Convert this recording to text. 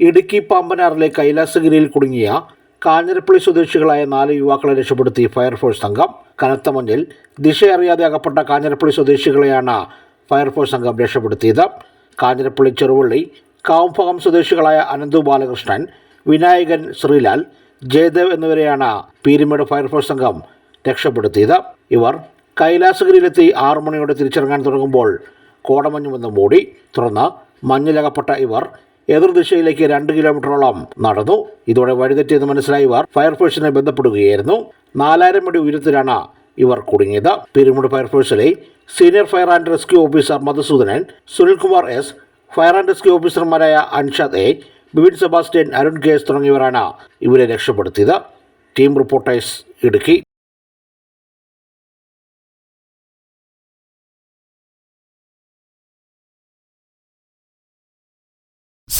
ഇടുക്കി പാമ്പനാറിലെ കൈലാസഗിരിയിൽ കുടുങ്ങിയ കാഞ്ഞിരപ്പള്ളി സ്വദേശികളായ നാല് യുവാക്കളെ രക്ഷപ്പെടുത്തി ഫയർഫോഴ്സ് സംഘം. കനത്ത മഞ്ഞിൽ ദിശയറിയാതെ അകപ്പെട്ട കാഞ്ഞിരപ്പള്ളി സ്വദേശികളെയാണ് ഫയർഫോഴ്സ് സംഘം രക്ഷപ്പെടുത്തിയത്. കാഞ്ഞിരപ്പള്ളി ചെറുവള്ളി കാവുംഭകം സ്വദേശികളായ അനന്തു ബാലകൃഷ്ണൻ വിനായകൻ ശ്രീലാൽ ജയദേവ് എന്നിവരെയാണ് പീരിമേട് ഫയർഫോഴ്സ് സംഘം രക്ഷപ്പെടുത്തിയത്. ഇവർ കൈലാസഗിരിയിലെത്തി ആറു മണിയോടെ തിരിച്ചിറങ്ങാൻ തുടങ്ങുമ്പോൾ കോടമഞ്ഞ് വന്ന് മൂടി. തുടർന്ന് മഞ്ഞിലകപ്പെട്ട ഇവർ എതിർദിശയിലേക്ക് രണ്ട് കിലോമീറ്ററോളം നടന്നു. ഇതോടെ വഴിതെറ്റിയെന്ന് മനസ്സിലായവർ ഫയർഫോഴ്സിനെ ബന്ധപ്പെടുകയായിരുന്നു. നാലായിരം അടി ഉയരത്തിലാണ് ഇവർ കുടുങ്ങിയത്. പെരുമുട് ഫയർഫോഴ്സിലെ senior fire and rescue officer Madhusoodanan Sunilkumar S fire and rescue ഓഫീസർമാരായ Anshad A Bibin Sebastian Arun K S തുടങ്ങിയവരാണ് ഇവരെ രക്ഷപ്പെടുത്തിയത്. Team reporters Idukki.